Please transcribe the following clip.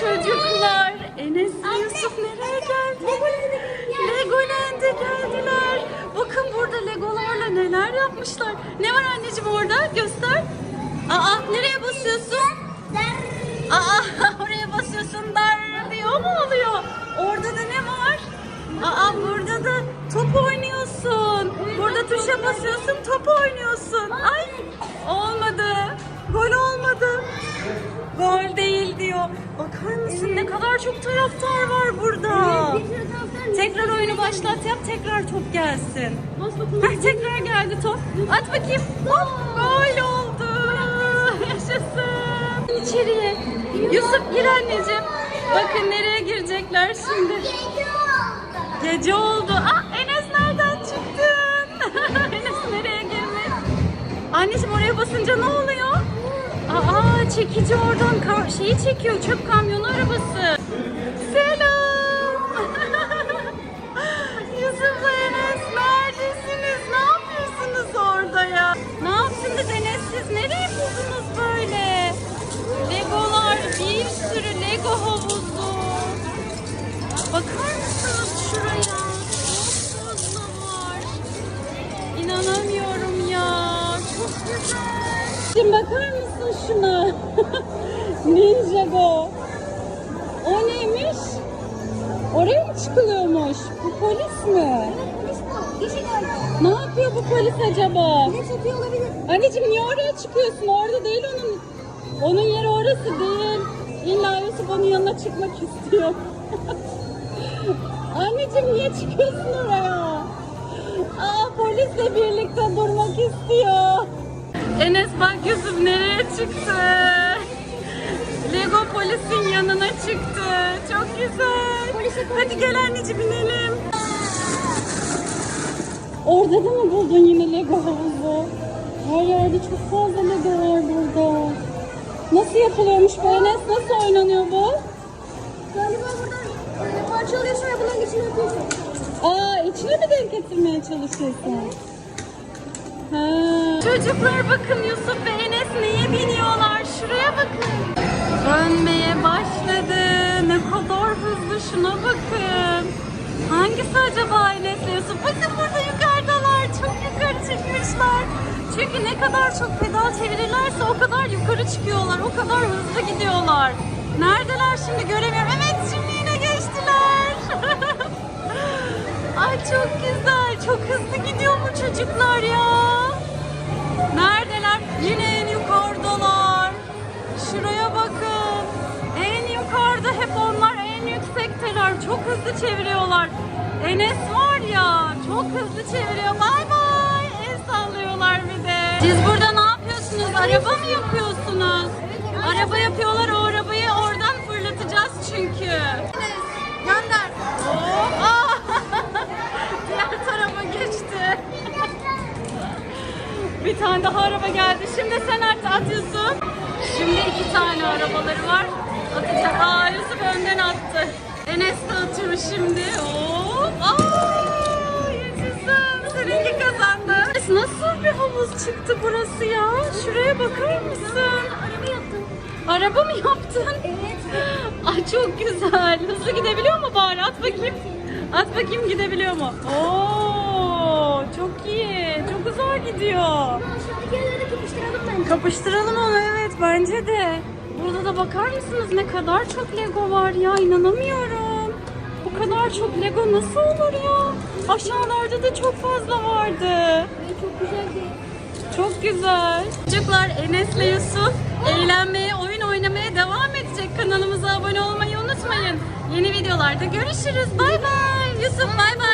Çocuklar Enes Yusuf nereye geldi? Legoland'e geldiler. Bakın burada Legolarla neler yapmışlar. Ne var anneciğim orada? Göster. Aa nereye basıyorsun? Aa oraya basıyorsun dar diyor mu oluyor? Orada da ne var? Aa burada da top oynuyorsun. Burada tuşa basıyorsun top oynuyorsun. Kadar çok taraftar var burada. Tekrar oyunu başlat yap tekrar top gelsin. Heh, tekrar geldi top. At bakayım. Hop, gol oldu. Yaşasın. İçeriye. Yusuf gir anneciğim. Bakın nereye girecekler şimdi. Gece oldu. Aa, Enes nereden çıktın? Enes nereye girmiş? Anneciğim oraya basınca ne oluyor? Aa çekici oradan şeyi çekiyor. Çöp kamyonu arabası. İnanamıyorum ya. Çok güzel. Şimdi bakar mısın şuna? Ninjago. O neymiş? Oraya mı çıkılıyormuş? Bu polis mi? Ne yapıyor bu polis acaba? Anneciğim niye oraya çıkıyorsun? Orada değil onun. Onun yeri orası değil. İlla Yusuf onun yanına çıkmak istiyor. Anneciğim niye çıkıyorsun oraya? Aa polisle birlikte durmak istiyor. Enes bak Yusuf nereye çıktı? Lego polisin yanına çıktı. Çok güzel. Hadi gel anneciğim inelim. Orada da mı buldun yine Lego havuzu? Her yerde çok fazla Lego var burada. Nasıl yapılıyormuş bu Enes? Nasıl oynanıyor bu? Galiba buradan parçalıyorsun ve bunun içine yapıyorsun. İçine mi denk getirmeye çalışıyorsun? Ha. Çocuklar bakın Yusuf ve Enes neye biniyorlar? Şuraya bakın. Dönmeye başladı. Ne kadar hızlı şuna bakın. Hangisi acaba Enes ve Yusuf? Bakın burada yukarıdalar. Çok yukarı çıkmışlar. Çünkü ne kadar çok pedal çevirirlerse o kadar yukarı çıkıyorlar. O kadar hızlı gidiyorlar. Neredeler şimdi göremiyorum. Evet Ay çok güzel. Çok hızlı gidiyor bu çocuklar ya. Neredeler? Yine en yukarıdalar. Şuraya bakın. En yukarıda hep onlar en yüksekteler. Çok hızlı çeviriyorlar. Enes var ya çok hızlı çeviriyor. Bay bay. El sallıyorlar bir de. Siz burada ne yapıyorsunuz? Araba mı yapıyorsunuz? Araba yapıyorlar. O arabayı oradan fırlatacağız çünkü. Bir tane daha araba geldi. Şimdi sen at, atıyorsun. Şimdi iki tane arabaları var. Atacak. Aa Yusuf önden attı. Enes de atıyor şimdi. Hop. Aa, yaşasın. Seninki kazandı. Nasıl bir havuz çıktı burası ya? Şuraya bakar mısın? Araba yaptım. Araba mı yaptın? Evet. Ay çok güzel. Hızlı gidebiliyor mu bari? At bakayım. At bakayım gidebiliyor mu? Oo, çok iyi. Çok güzel gidiyor. Aşağıdaki yerlere kapıştıralım bence. Kapıştıralım onu evet bence de. Burada da bakar mısınız ne kadar çok Lego var ya inanamıyorum. Bu kadar çok Lego nasıl olur ya? Aşağılarda da çok fazla vardı. Çok güzeldi. Çok güzel. Çocuklar Enes ile Yusuf eğlenmeye, oyun oynamaya devam edecek. Kanalımıza abone olmayı unutmayın. Yeni videolarda görüşürüz. Bay bay. Yusuf bay bay.